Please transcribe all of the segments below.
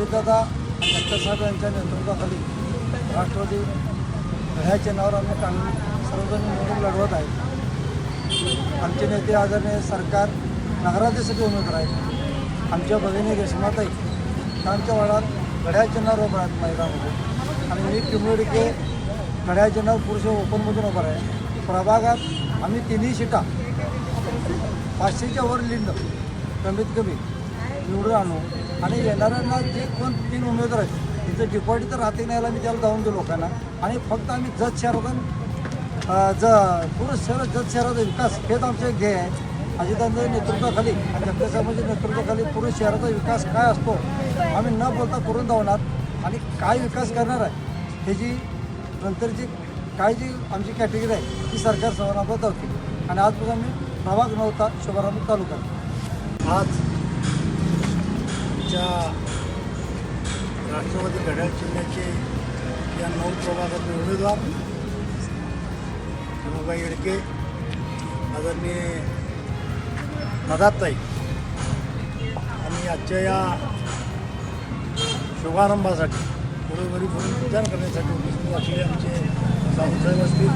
अजितदादा साहेब यांच्या नेतृत्वाखाली राष्ट्रवादी ह्या चिन्हावर आम्ही कांग सर्वजण निवडणूक लढवत आहे. आमचे नेते आदरणीय सरकार नगराध्यक्षाचे उमेदवार आहेत. आमच्या भगिनी रेशमाताई आमच्या वाड्यात घड्याळ चिन्हावर उभं आहेत मैदानामध्ये. आणि मी पिंपळीके घड्याळ चिन्हावर पुरुष ओपनमधून उभा आहे प्रभागात आम्ही तिन्ही शिटा पाचशेच्या वर लिंड कमीत कमी निवडून आणू. आणि येणाऱ्यांना जे कोण तीन उमेदवार आहेत तिथं डिपॉझिट तर राहते नाही मी त्याला जाऊन देऊ लोकांना. आणि फक्त आम्ही जत शहरातून ज पूर्ण शहर जत शहराचा विकास हेच आमचे एक ध्येय आहे. अजितांच्या नेतृत्वाखाली आणि जगदीशसाहेबांच्या नेतृत्वाखाली पूर्ण शहराचा विकास काय असतो आम्ही न बोलता करून धावणार आणि काय विकास करणार आहे ह्याची नंतरची काय जी आमची कॅटेगरी आहे ती सरकार समारंभात धावते आणि आजपासून आम्ही प्रभाग नव्हता शुभारंभ तालुका आज आमच्या राष्ट्रवादी घड्याळ जिल्ह्याचे या नऊ प्रभागातले उमेदवार रमाबाई येडके आदरणीय नदाताई आणि आजच्या या शुभारंभासाठी बरोबरी करून विचार करण्यासाठी उपस्थित असलेले आमचे सावंतसाहेब असतील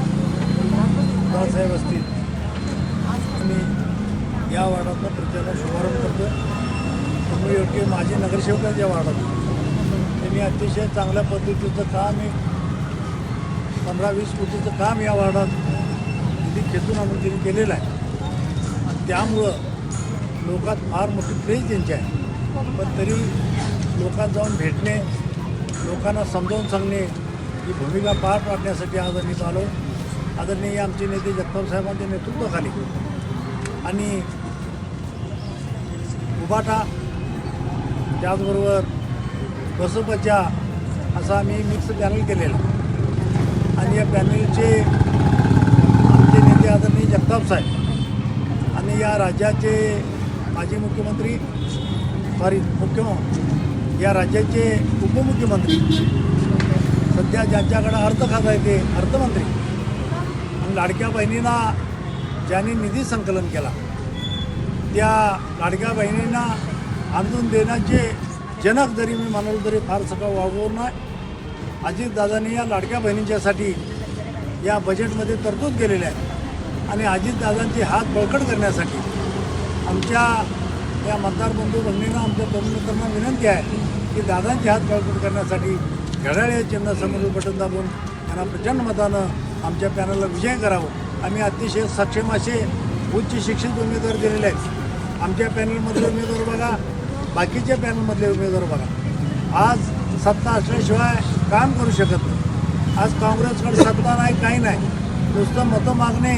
दादासाहेब असतील. आणि या वार्डातनं प्रचाराचा शुभारंभ करतो योग्य माझे नगरसेवक आहेत वाढत. त्यांनी अतिशय चांगल्या पद्धतीचं काम आहे पंधरा वीस कोटीचं काम या वार्डात निधी खेचून आणून त्यांनी केलेलं आहे. आणि त्यामुळं लोकात फार मोठी क्रेज त्यांची आहे. पण तरी लोकात जाऊन भेटणे लोकांना समजावून सांगणे ही भूमिका पार पाडण्यासाठी आज आम्ही चालो आदरणीय आमचे नेते जगताप साहेबांच्या नेतृत्वाखाली. आणि उबाटा त्याचबरोबर बसपच्या असा आम्ही मिक्स पॅनल केलेला. आणि या पॅनलचे आमचे नेते आदरणीय जगताप साहेब आणि या राज्याचे माजी मुख्यमंत्री सॉरी मुख्यमंत्री या राज्याचे उपमुख्यमंत्री सध्या ज्यांच्याकडं अर्थ खाता आहे ते अर्थमंत्री आणि लाडक्या बहिणींना ज्यांनी निधी संकलन केला त्या लाडक्या बहिणींना आणून देण्याचे जनक जरी मी म्हणालो तरी फार सगळं वागवून नाही. अजितदादांनी या लाडक्या बहिणींच्यासाठी या बजेटमध्ये तरतूद केलेल्या आहे. आणि अजितदादांचे हात बळकट करण्यासाठी आमच्या या मतदार बंधू बहिणींना आमच्या तरुण मित्रांना विनंती आहे की दादांचे हात बळकट करण्यासाठी घड्याळ या चिन्ह बटन दाबून त्यांना प्रचंड मतानं आमच्या पॅनलला विजय करावं. आम्ही अतिशय सक्षम असे उच्च शिक्षित उमेदवार दिलेले आहेत. आमच्या पॅनलमधले उमेदवार बघा बाकीच्या पॅनलमधले उमेदवार बघा. आज सत्ता असल्याशिवाय काम करू शकत नाही. आज काँग्रेसकडे सत्ता नाही काही नाही. नुसतं मतं मागणे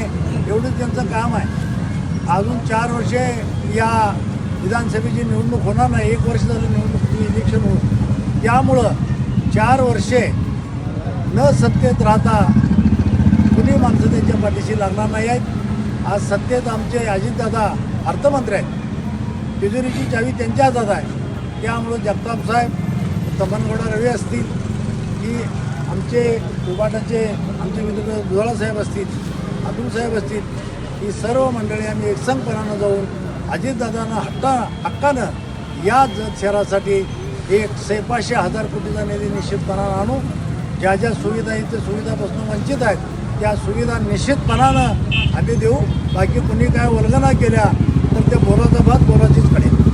एवढंच त्यांचं काम आहे. अजून चार वर्षे या विधानसभेची निवडणूक होणार नाही. एक वर्ष झालं निवडणूक इलेक्शन होऊन. त्यामुळं चार वर्षे न सत्तेत राहता कुणी माणसं त्यांच्या पाठीशी लागणार नाही आहेत. आज सत्तेत आमचे अजितदादा अर्थमंत्री आहेत. तिजोरीची चावी त्यांच्या हातात आहे. त्यामुळं जगताप साहेब तमनगौडा रवी असतील की आमचे उबाटाचे आमचे मित्र दुधाळा साहेब असतील अतुल साहेब असतील ही सर्व मंडळी आम्ही एकसंगपणानं जाऊन अजितदादांना हक्का हक्कानं या ज- शहरासाठी एक सेपाशे हजार कोटीचा निधी निश्चितपणानं आणू. ज्या ज्या सुविधा आहेत त्या सुविधापासून वंचित आहेत त्या सुविधा निश्चितपणानं आम्ही देऊ. बाकी कुणी काय वल्गना केल्या तर त्या बोराचा भात बोराचीच कडेल